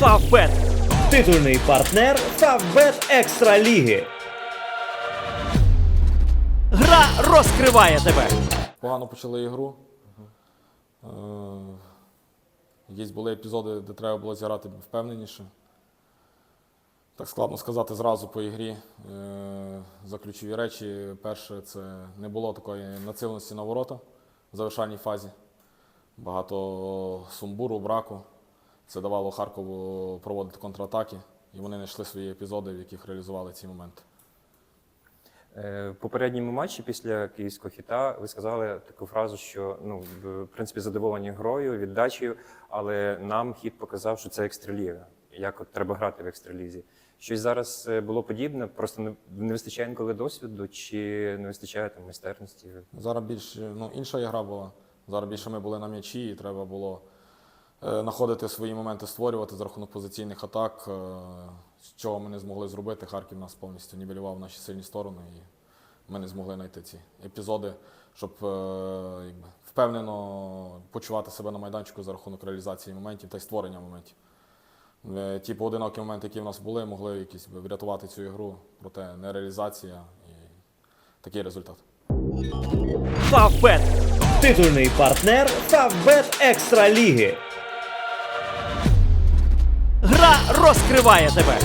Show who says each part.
Speaker 1: Фавбет. Титульний партнер Фавбет Екстра Ліги. Гра розкриває тебе.
Speaker 2: Погано почали ігру. Е, Якісь були епізоди, де треба було зіграти впевненіше. Так складно сказати зразу по ігрі. Е, За ключові речі, перше, це не було такої націленості на ворота в завершальній фазі. Багато сумбуру, браку. Це давало Харкову проводити контратаки, і вони знайшли свої епізоди, в яких реалізували ці моменти.
Speaker 3: Е, В попередньому матчі після київського хіта ви сказали таку фразу, що ну в принципі задоволені грою, віддачею, але нам хід показав, що це екстраліга. Як от треба грати в екстралізі. Щось зараз е, було подібне, просто не, не вистачає інколи досвіду, чи не вистачає там майстерності.
Speaker 2: Зараз більш ну, інша ігра була. Зараз більше ми були на м'ячі, і треба було знаходити свої моменти, створювати за рахунок позиційних атак, е, з чого ми не змогли зробити. Харків нас повністю нівелював наші сильні сторони, і ми не змогли знайти ці епізоди, щоб е, якби, впевнено почувати себе на майданчику за рахунок реалізації моментів та й створення моментів. Е, Ті поодинокі моменти, які в нас були, могли якісь врятувати цю ігру, проте не реалізація і такий результат.
Speaker 1: Фавбет. Титульний партнер Фавбет Екстра Ліги. Розкриває тебе.